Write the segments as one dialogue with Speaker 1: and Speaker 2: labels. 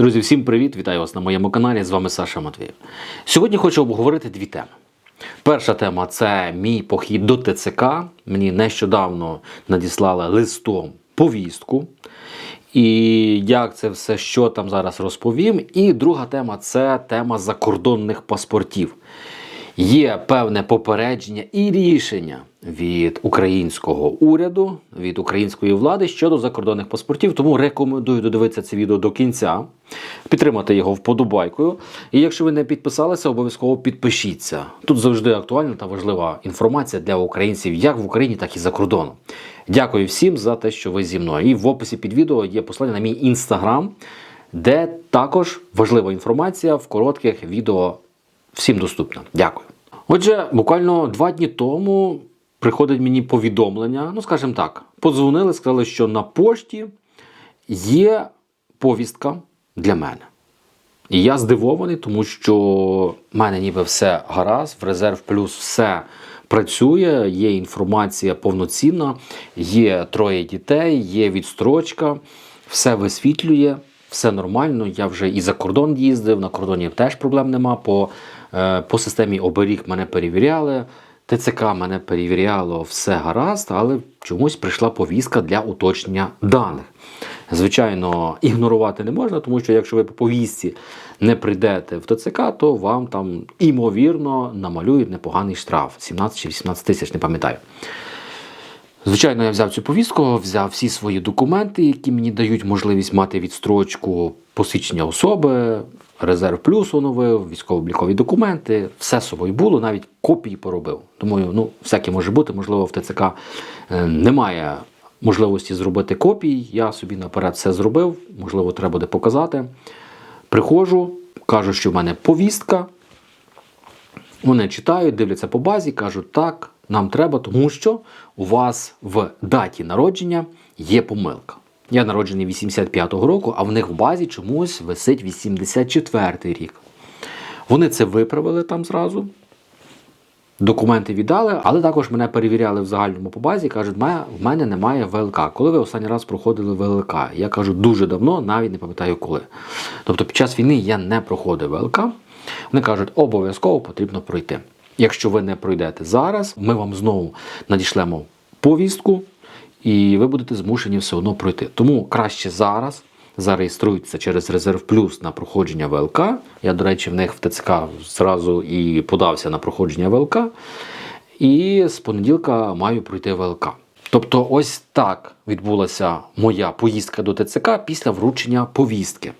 Speaker 1: Друзі, всім привіт! Вітаю вас на моєму каналі. З вами Саша Матвієв. Сьогодні хочу обговорити дві теми. Перша тема це мій похід до ТЦК. Мені нещодавно надіслали листом повістку. І як це все, що там зараз розповім. І друга тема це тема закордонних паспортів. Є певне попередження і рішення від українського уряду, від української влади щодо закордонних паспортів. Тому рекомендую додивитися це відео до кінця, підтримати його вподобайкою. І якщо ви не підписалися, обов'язково підпишіться. Тут завжди актуальна та важлива інформація для українців як в Україні, так і за кордоном. Дякую всім за те, що ви зі мною. І в описі під відео є посилання на мій інстаграм, де також важлива інформація в коротких відео всім доступна. Дякую. Отже, буквально два дні тому приходить мені повідомлення. Ну, скажімо так, подзвонили, сказали, що на пошті є повістка для мене. І я здивований, тому що в мене ніби все гаразд, в резерв плюс все працює, є інформація повноцінна, є троє дітей, є відстрочка, все висвітлює, все нормально. Я вже і за кордон їздив, на кордоні теж проблем нема. По, по системі оберіг мене перевіряли. ТЦК мене перевіряло все гаразд, але чомусь прийшла повістка для уточнення даних. Звичайно, ігнорувати не можна, тому що якщо ви по повістці не прийдете в ТЦК, то вам там імовірно намалюють непоганий штраф 17 чи 18 тисяч, не пам'ятаю. Звичайно, я взяв цю повістку, взяв всі свої документи, які мені дають можливість мати відстрочку посвідчення особи, резерв плюс оновив, військово-облікові документи, все з собою було, навіть копії поробив. Думаю, ну, всяке може бути, можливо, в ТЦК е, немає можливості зробити копій. Я собі наперед все зробив, можливо, треба буде показати. Приходжу, кажу, що в мене повістка. Вони читають, дивляться по базі, кажуть, так, нам треба, тому що у вас в даті народження є помилка. Я народжений 85-го року, а в них в базі чомусь висить 84-й рік. Вони це виправили там зразу. Документи віддали, але також мене перевіряли в загальному по базі. Кажуть, «Ме- в мене немає ВЛК. Коли ви останній раз проходили ВЛК? Я кажу, дуже давно, навіть не пам'ятаю коли. Тобто під час війни я не проходив ВЛК. Вони кажуть, обов'язково потрібно пройти. Якщо ви не пройдете зараз, ми вам знову надішлемо повістку, і ви будете змушені все одно пройти. Тому краще зараз зареєструйтеся через Резерв Плюс на проходження ВЛК. Я, до речі, в них в ТЦК зразу і подався на проходження ВЛК. І з понеділка маю пройти ВЛК. Тобто, ось так відбулася моя поїздка до ТЦК після вручення повістки.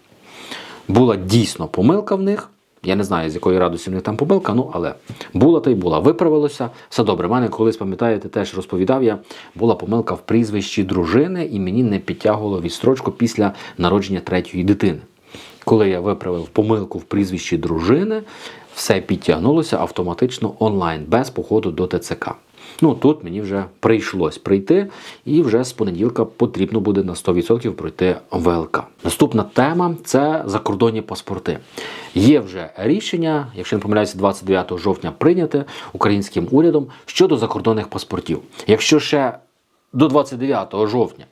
Speaker 1: Була дійсно помилка в них. Я не знаю, з якої радості в них там помилка, ну але була та й була. Виправилося. Все добре. У мене колись, пам'ятаєте, теж розповідав я, була помилка в прізвищі дружини, і мені не підтягувало відстрочку після народження третьої дитини. Коли я виправив помилку в прізвищі дружини, все підтягнулося автоматично онлайн, без походу до ТЦК. Ну тут мені вже прийшлось прийти, і вже з понеділка потрібно буде на 100% пройти ВЛК. Наступна тема це закордонні паспорти. Є вже рішення, якщо не помиляюся, 29 жовтня прийняте українським урядом щодо закордонних паспортів. Якщо ще до 29 жовтня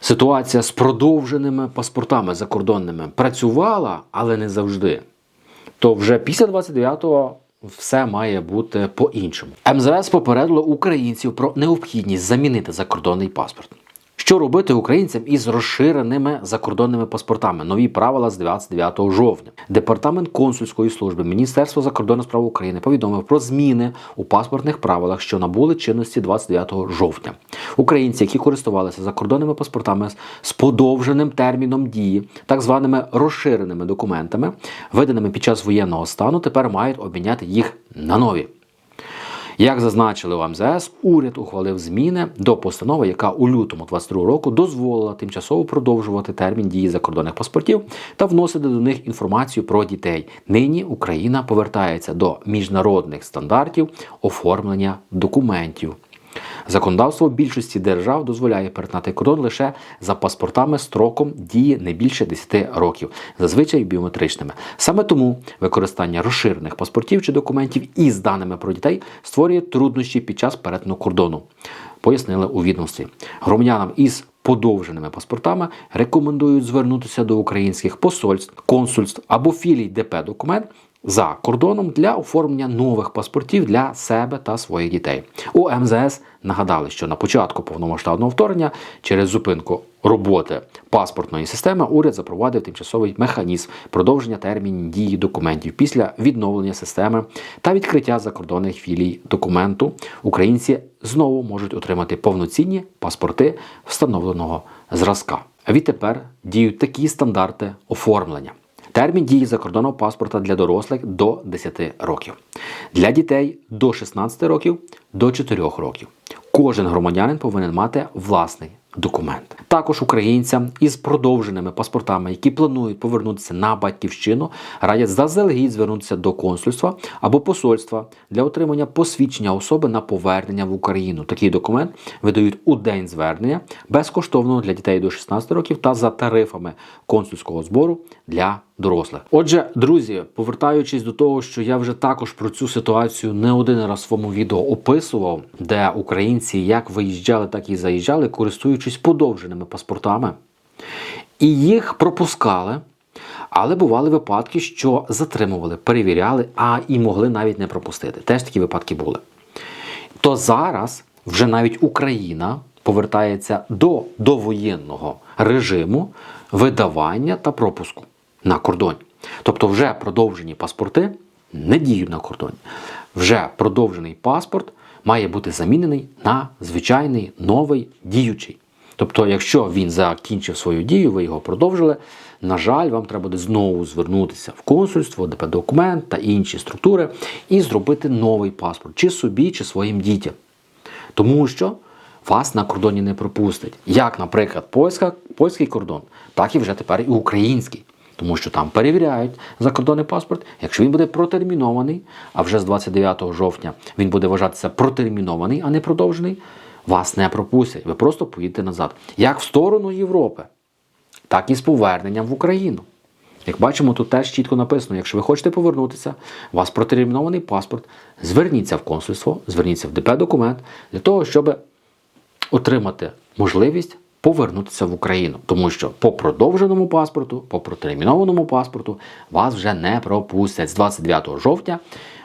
Speaker 1: ситуація з продовженими паспортами закордонними працювала, але не завжди то вже після 29-го все має бути по-іншому. МЗС попередило українців про необхідність замінити закордонний паспорт. Що робити українцям із розширеними закордонними паспортами? Нові правила з 29 жовтня. Департамент консульської служби Міністерства закордонних справ України повідомив про зміни у паспортних правилах, що набули чинності 29 жовтня. Українці, які користувалися закордонними паспортами з подовженим терміном дії, так званими розширеними документами, виданими під час воєнного стану, тепер мають обміняти їх на нові. Як зазначили в МЗС, уряд ухвалив зміни до постанови, яка у лютому 22 року дозволила тимчасово продовжувати термін дії закордонних паспортів та вносити до них інформацію про дітей. Нині Україна повертається до міжнародних стандартів оформлення документів. Законодавство більшості держав дозволяє перетнати кордон лише за паспортами строком дії не більше 10 років, зазвичай біометричними. Саме тому використання розширених паспортів чи документів із даними про дітей створює труднощі під час перетину кордону. Пояснили у відомстві. Громадянам із подовженими паспортами рекомендують звернутися до українських посольств, консульств або філій ДП документ за кордоном для оформлення нових паспортів для себе та своїх дітей. У МЗС нагадали, що на початку повномасштабного вторгнення через зупинку роботи паспортної системи уряд запровадив тимчасовий механізм продовження термінів дії документів після відновлення системи та відкриття закордонних філій документу. Українці знову можуть отримати повноцінні паспорти встановленого зразка. Відтепер діють такі стандарти оформлення. Термін дії закордонного паспорта для дорослих до 10 років, для дітей до 16 років до 4 років. Кожен громадянин повинен мати власний документ. Також українцям із продовженими паспортами, які планують повернутися на батьківщину, радять заздалегідь звернутися до консульства або посольства для отримання посвідчення особи на повернення в Україну. Такий документ видають у день звернення безкоштовно для дітей до 16 років та за тарифами консульського збору для дорослих. Отже, друзі, повертаючись до того, що я вже також про цю ситуацію не один раз в своєму відео описував, де українці як виїжджали, так і заїжджали, користуючись подовженими паспортами, і їх пропускали. Але бували випадки, що затримували, перевіряли, а і могли навіть не пропустити. Теж такі випадки були. То зараз вже навіть Україна повертається до довоєнного режиму видавання та пропуску на кордоні. Тобто, вже продовжені паспорти не діють на кордоні. Вже продовжений паспорт має бути замінений на звичайний новий діючий. Тобто, якщо він закінчив свою дію, ви його продовжили. На жаль, вам треба буде знову звернутися в консульство, ДП документ та інші структури і зробити новий паспорт, чи собі, чи своїм дітям. Тому що вас на кордоні не пропустять. Як, наприклад, польська, польський кордон, так і вже тепер і український. Тому що там перевіряють закордонний паспорт. Якщо він буде протермінований, а вже з 29 жовтня він буде вважатися протермінований, а не продовжений, вас не пропустять. Ви просто поїдете назад. Як в сторону Європи, так і з поверненням в Україну. Як бачимо, тут теж чітко написано: якщо ви хочете повернутися, у вас протермінований паспорт, зверніться в консульство, зверніться в ДП документ для того, щоб отримати можливість повернутися в Україну. Тому що по продовженому паспорту, по протермінованому паспорту вас вже не пропустять. З 29 жовтня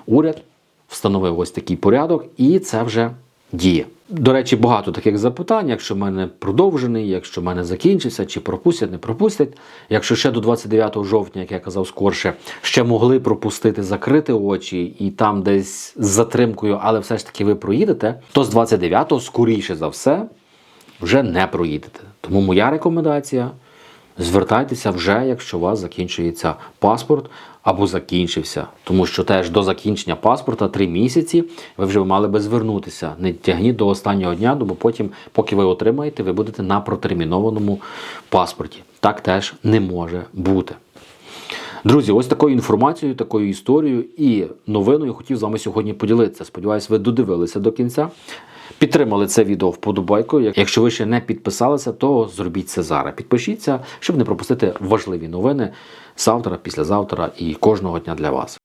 Speaker 1: уряд встановив ось такий порядок, і це вже діє. До речі, багато таких запитань, якщо в мене продовжений, якщо в мене закінчився, чи пропустять, не пропустять. Якщо ще до 29 жовтня, як я казав скорше, ще могли пропустити, закрити очі і там десь з затримкою, але все ж таки ви проїдете, то з 29-го, скоріше за все, вже не проїдете. Тому моя рекомендація. Звертайтеся вже, якщо у вас закінчується паспорт або закінчився. Тому що теж до закінчення паспорта 3 місяці ви вже мали би звернутися. Не тягніть до останнього дня, бо потім, поки ви отримаєте, ви будете на протермінованому паспорті. Так теж не може бути. Друзі, ось такою інформацією, такою історією і новиною хотів з вами сьогодні поділитися. Сподіваюсь, ви додивилися до кінця. Підтримали це відео вподобайкою. Якщо ви ще не підписалися, то зробіть це зараз. Підпишіться, щоб не пропустити важливі новини завтра, післязавтра і кожного дня для вас.